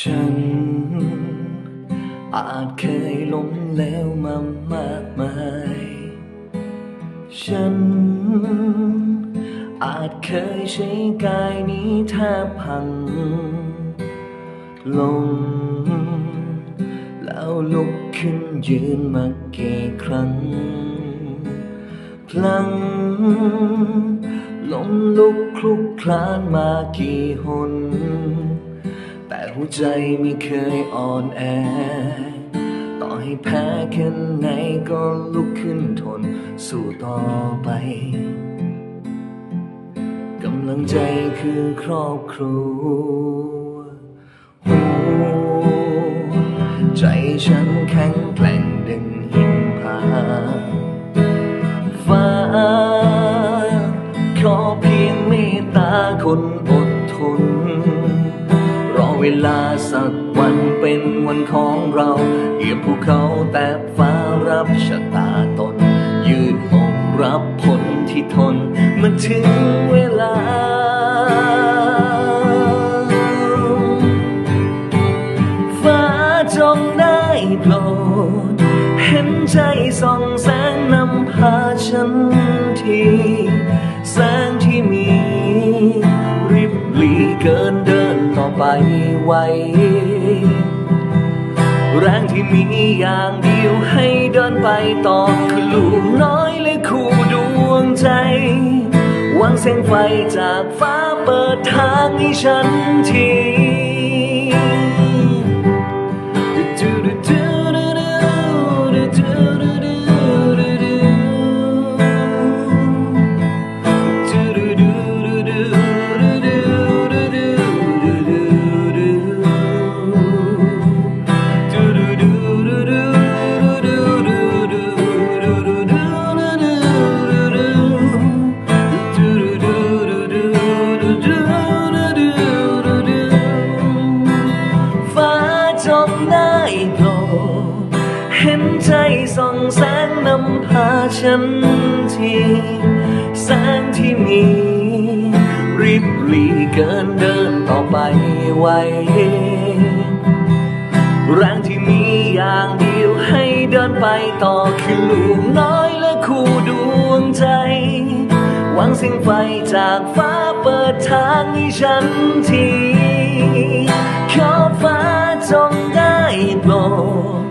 ฉันอาจเคยล้มแล้วมามากมาย ฉันอาจเคยใช้กายนี้แทบพัง ลง แล้วลุกขึ้นยืนมากี่ครั้ง พลังล้มลุกคลุกคลานมากี่หน แต่หัวใจไม่เคยอ่อนแอ ต่อให้แพ้แค่ไหนก็ลุกขึ้นทนสู้ต่อไป กำลังใจคือครอบครัวหัวใจฉันแข็งแกร่งดึงหิมพาฟ้า ขอเพียงเมตตาคนอด เวลาสักวันเป็นวันของเราเหยียบภูเขาแต่ฟ้ารับชะตาตน ยืดอกรับผลที่ทนมาถึงเวลาฟ้าจงได้โปรดเห็นใจส่องแสงนำพาฉันทีแสงที่มีริบหลีเกินเดิน ไปไวแรงที่มีอย่างเดียวให้เดินไปต่อคือลูกน้อยและคู่ดวงใจวางแสงไฟจากฟ้าเปิดทางให้ฉันที พาฉันทีแสงที่มี ริบลีเกินเดินต่อไปไหวแรงที่มีอย่างเดียวให้เดินไปต่อคือลูกน้อยและคู่ดวงใจ หวังสิ่งไฟจากฟ้าเปิดทางให้ฉันทีขอฟ้าจงได้โปรด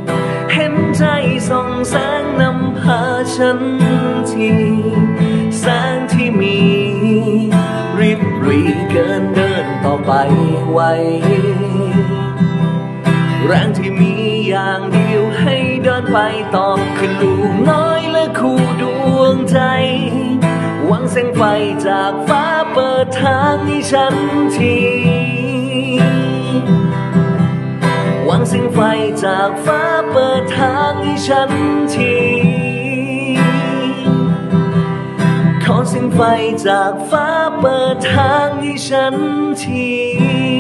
เห็นใจส่องแสงนำ ฉันทีแสงที่มีริบรีเกินเดินต่อไปไวแรงที่มีอย่างเดียวให้เดินไปต่อคือลูกน้อยและคู่ดวงใจ หวังแสงไฟจากฟ้าเปิดทางให้ฉันทีหวังแสงไฟจากฟ้าเปิดทางให้ฉันที ไฟจากฟ้าเปิดทางให้ฉันที